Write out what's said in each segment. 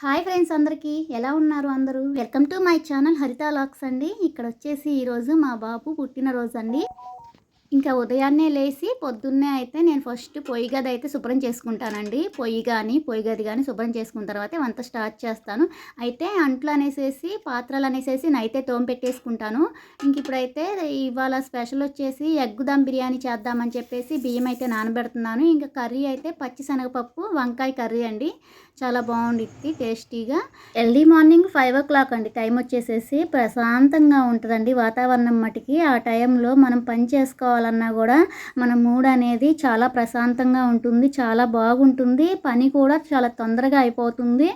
Hi friends అందరికీ ఎలా ఉన్నారు అందరూ? Welcome to my channel Haritha lakhs అండి. ఇక్కడ వచ్చేసి ఈరోజు మా బాబు పుట్టినరోజు అండి ఇంకా ఉదయాన్నే లేచి పొద్దున్నే అయితే నేను ఫస్ట్ పొయ్యి గది అయితే శుభ్రం చేసుకుంటానండి. పొయ్యి కానీ పొయ్యి గది కానీ శుభ్రం చేసుకున్న తర్వాత వంట స్టార్ట్ చేస్తాను. అయితే అంట్లు అనేసేసి పాత్రలు అనేసేసి నైతే తోమ పెట్టేసుకుంటాను. ఇంక ఇప్పుడైతే ఇవాళ స్పెషల్ వచ్చేసి ఎగ్ దమ్ బిర్యానీ చేద్దామని చెప్పేసి బియ్యం అయితే నానబెడుతున్నాను. ఇంకా కర్రీ అయితే పచ్చిశనగపప్పు వంకాయ కర్రీ అండి. చాలా బాగుండిద్ది టేస్టీగా. Early morning five o'clock అండి. టైం వచ్చేసేసి ప్రశాంతంగా ఉంటుందండి వాతావరణం మటుకి. ఆ టైంలో మనం పని చేసుకోవాలన్నా కూడా మన మూడ్ అనేది చాలా ప్రశాంతంగా ఉంటుంది చాలా బాగుంటుంది. పని కూడా చాలా తొందరగా అయిపోతుంది.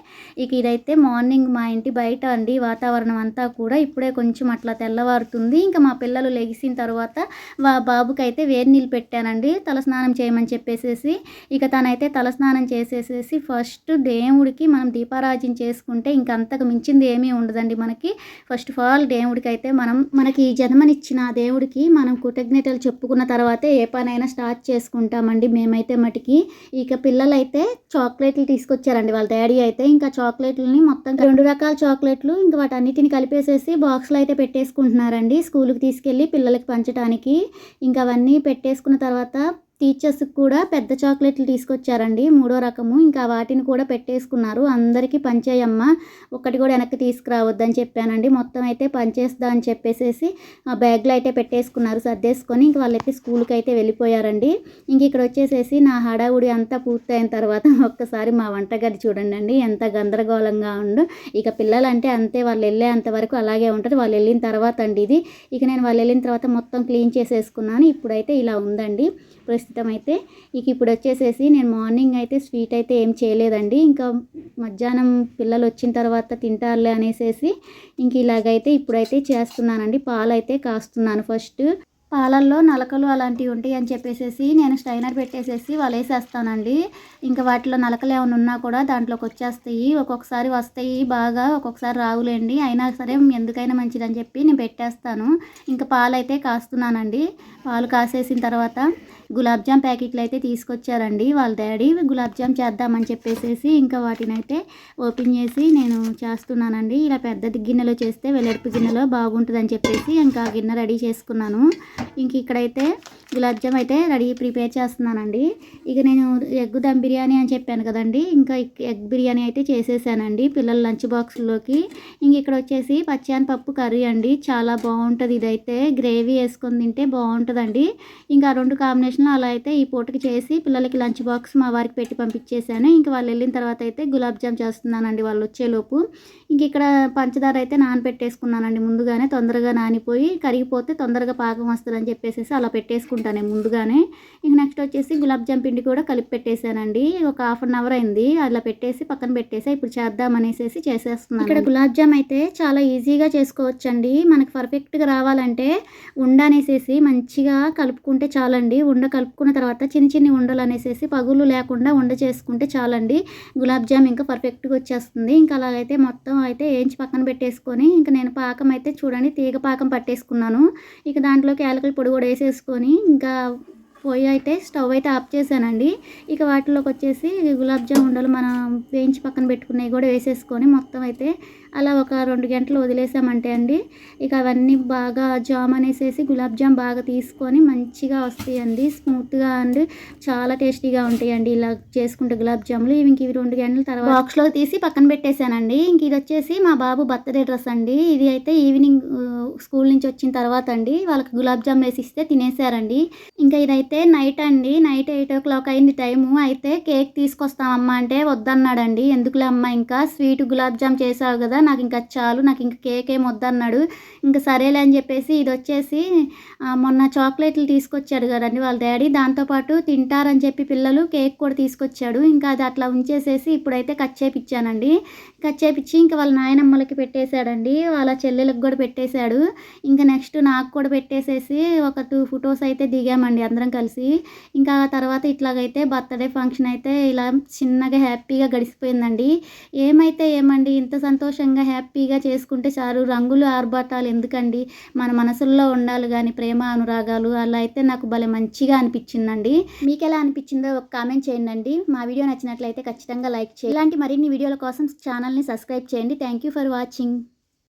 ఇక ఇదైతే మార్నింగ్ మా ఇంటి బయట అండి. వాతావరణం అంతా కూడా ఇప్పుడే కొంచెం అట్లా తెల్లవారుతుంది. ఇంకా మా పిల్లలు లెగిసిన తర్వాత వా బాబుకి అయితే వేడి నీళ్ళు పెట్టానండి. తలస్నానం చేయమని చెప్పేసేసి ఇక తనైతే తలస్నానం చేసేసేసి ఫస్ట్ దేవుడికి మనం దీపారాజన చేసుకుంటే ఇంకంతకు మించింది ఏమీ ఉండదండి మనకి. ఫస్ట్ ఆఫ్ ఆల్ దేవుడికి అయితే మనం మనకి ఈ జన్మనిచ్చిన దేవుడికి మనం కృతజ్ఞతలు చెప్పుకున్న తర్వాతే ఏ పనైనా స్టార్ట్ చేసుకుంటామండి మేమైతే మటుకి. ఇక పిల్లలైతే చాక్లెట్లు తీసుకొచ్చారండి వాళ్ళ డాడీ అయితే. ఇంకా చాక్లెట్లని మొత్తం రెండు రకాల చాక్లెట్లు ఇంకా వాటన్నిటిని కలిపేసేసి బాక్స్లో అయితే పెట్టేసుకుంటున్నారండి. స్కూల్కి తీసుకెళ్ళి పిల్లలకి పంచడానికి ఇంకా అవన్నీ పెట్టేసుకున్న తర్వాత టీచర్స్కి కూడా పెద్ద చాక్లెట్లు తీసుకొచ్చారండి. మూడో రకము. ఇంకా వాటిని కూడా పెట్టేసుకున్నారు. అందరికీ పంచేయమ్మ ఒక్కటి కూడా వెనక్కి తీసుకురావద్దని చెప్పానండి. మొత్తం అయితే పంచేస్తా అని చెప్పేసేసి ఆ బ్యాగ్లో అయితే పెట్టేసుకున్నారు సర్దేసుకొని ఇంక వాళ్ళైతే స్కూల్కి అయితే వెళ్ళిపోయారండి. ఇంక ఇక్కడ వచ్చేసేసి నా హడావుడి అంతా పూర్తయిన తర్వాత ఒక్కసారి మా వంటగది చూడండి అండి ఎంత గందరగోళంగా ఉండు. ఇక పిల్లలంటే అంతే వాళ్ళు వెళ్ళేంత వరకు అలాగే ఉంటుంది. వాళ్ళు వెళ్ళిన తర్వాత అండి ఇది. ఇక నేను వాళ్ళు వెళ్ళిన తర్వాత మొత్తం క్లీన్ చేసేసుకున్నాను. ఇప్పుడైతే ఇలా ఉందండి. ప్రస్తుతం అయితే ఇక ఇప్పుడు వచ్చేసేసి నేను మార్నింగ్ అయితే స్వీట్ అయితే ఏం చేయలేదండి. ఇంకా మధ్యాహ్నం పిల్లలు వచ్చిన తర్వాత తింటారులే అనేసేసి ఇంక ఇలాగైతే ఇప్పుడైతే చేస్తున్నానండి. పాలు అయితే కాస్తున్నాను ఫస్ట్. పాలల్లో నలకలు అలాంటివి ఉంటాయి అని చెప్పేసి నేను స్టైనర్ పెట్టేసేసి వలేసేస్తానండి. ఇంకా వాటిలో నలకలు ఏమైనా ఉన్నా కూడా దాంట్లోకి వచ్చేస్తాయి. ఒక్కొక్కసారి వస్తాయి బాగా ఒక్కొక్కసారి రావులేండి. అయినా సరే ఎందుకైనా మంచిదని చెప్పి నేను పెట్టేస్తాను. ఇంకా పాలు అయితే కాస్తున్నానండి. పాలు కాసేసిన తర్వాత గులాబ్ జామ్ ప్యాకెట్లు అయితే తీసుకొచ్చారండి. వాళ్ళ డాడీ గులాబ్ జామ్ చేద్దామని చెప్పేసి ఇంకా వాటిని అయితే ఓపెన్ చేసి నేను చేస్తున్నానండి. ఇలా పెద్ద గిన్నెలో చేస్తే వెల్లడిపు గిన్నెలో బాగుంటుందని చెప్పేసి ఇంకా గిన్నె రెడీ చేసుకున్నాను. ఇంక ఇక్కడైతే గులాబ్ జామ్ అయితే రెడీ ప్రిపేర్ చేస్తున్నానండి. ఇక నేను ఎగ్ దమ్ బిర్యానీ అని చెప్పాను కదండి ఇంకా ఎగ్ బిర్యానీ అయితే చేసేసానండి పిల్లల లంచ్ బాక్స్లోకి. ఇంక ఇక్కడ వచ్చేసి పచ్చాన్ పప్పు కర్రీ అండి చాలా బాగుంటుంది ఇదైతే. గ్రేవీ వేసుకొని తింటే బాగుంటుందండి. ఇంకా రెండు కాంబినేషన్లో అలా అయితే ఈ పూటకి చేసి పిల్లలకి లంచ్ బాక్స్ మా వారికి పెట్టి పంపించేసాను. ఇంకా వాళ్ళు వెళ్ళిన తర్వాత అయితే గులాబ్ జామ్ చేస్తున్నానండి వాళ్ళు వచ్చేలోపు. ఇంక ఇక్కడ పంచదార అయితే నానపెట్టేసుకున్నానండి ముందుగానే తొందరగా నానిపోయి కరిగిపోతే తొందరగా పాకం అని చెప్పేసి అలా పెట్టేసుకుంటాను ముందుగానే. ఇంక నెక్స్ట్ వచ్చేసి గులాబ్ జామ్ పిండి కూడా కలిపి పెట్టేశానండి. ఒక హాఫ్ అన్ అవర్ అయింది. అలా పెట్టేసి పక్కన పెట్టేసి ఇప్పుడు చేద్దాం అనేసి చేసేస్తున్నాను. ఇక్కడ గులాబ్ జామ్ అయితే చాలా ఈజీగా చేసుకోవచ్చండి. మనకు పర్ఫెక్ట్గా రావాలంటే ఉండ అనేసేసి మంచిగా కలుపుకుంటే చాలండి. ఉండ కలుపుకున్న తర్వాత చిన్న చిన్న ఉండలు అనేసేసి పగులు లేకుండా ఉండ చేసుకుంటే చాలండి. గులాబ్ జామ్ ఇంకా పర్ఫెక్ట్గా వచ్చేస్తుంది. ఇంకా అలాగైతే మొత్తం అయితే ఏంచి పక్కన పెట్టేసుకొని ఇంకా నేను పాకం అయితే చూడండి తీగ పాకం పట్టేసుకున్నాను. ఇక దాంట్లోకి యాలకుల పొడి కూడా వేసేసుకొని ఇంకా పొయ్యి అయితే స్టవ్ అయితే ఆఫ్ చేశానండి. ఇక వాటిలోకి వచ్చేసి గులాబ్ జామ్ ఉండలు మనం వేయించి పక్కన పెట్టుకున్నవి కూడా వేసేసుకొని మొత్తం అయితే అలా ఒక రెండు గంటలు వదిలేసామంటే అండి. ఇక అవన్నీ బాగా జామ్ అనేసేసి గులాబ్ జామ్ బాగా తీసుకొని మంచిగా వస్తాయండి. స్మూత్గా అండ్ చాలా టేస్టీగా ఉంటాయండి ఇలా చేసుకుంటే గులాబ్ జాములు. ఇంక ఇవి రెండు గంటల తర్వాత బాక్స్లో తీసి పక్కన పెట్టేశానండి. ఇంక ఇది వచ్చేసి మా బాబు బర్త్డే డ్రెస్ అండి. ఇది అయితే ఈవినింగ్ స్కూల్ నుంచి వచ్చిన తర్వాత అండి. వాళ్ళకి గులాబ్ జామ్ వేసి ఇస్తే తినేసారండి ఇంకా ఇదైతే అయితే నైట్ అండి. నైట్ ఎయిట్ ఓ క్లాక్ అయింది టైము అయితే కేక్ తీసుకొస్తామమ్మా అంటే వద్దన్నాడండి. ఎందుకులే అమ్మ ఇంకా? స్వీట్ గులాబ్ జామ్ చేసావు కదా నాకు ఇంకా చాలు. నాకు ఇంకా కేక్ ఏం వద్దన్నాడు. ఇంకా సరేలే అని చెప్పేసి ఇది వచ్చేసి మొన్న చాక్లెట్లు తీసుకొచ్చాడు కదండి వాళ్ళ డాడీ. దాంతోపాటు తింటారని చెప్పి పిల్లలు కేక్ కూడా తీసుకొచ్చాడు. ఇంకా అది అట్లా ఉంచేసేసి ఇప్పుడైతే కట్ చేపిచ్చానండి. కట్ చేపించి ఇంకా వాళ్ళ నాయనమ్మలకి పెట్టేశాడండి. వాళ్ళ చెల్లెలకు కూడా పెట్టేశాడు. ఇంకా నెక్స్ట్ నాకు కూడా పెట్టేసేసి ఒక టూ ఫొటోస్ అయితే దిగామండి అందరం కలిసి ఇంకా తర్వాత ఇట్లాగైతే బర్త్డే ఫంక్షన్ అయితే ఇలా చిన్నగా హ్యాపీగా గడిచిపోయిందండి ఏమైతే ఏమండి ఇంత సంతోషంగా హ్యాపీగా చేసుకుంటే చాలు రంగులు ఆర్భాటాలు ఎందుకండి? మన మనసుల్లో ఉండాలి కానీ ప్రేమ అనురాగాలు అలా అయితే నాకు భలే మంచిగా అనిపించిందండి. మీకు ఎలా అనిపించిందో ఒక కామెంట్ చేయండి మా వీడియో నచ్చినట్లయితే ఖచ్చితంగా లైక్ చేయండి. ఇలాంటి మరిన్ని వీడియోల కోసం ఛానల్ని సబ్స్క్రైబ్ చేయండి. Thank you for watching.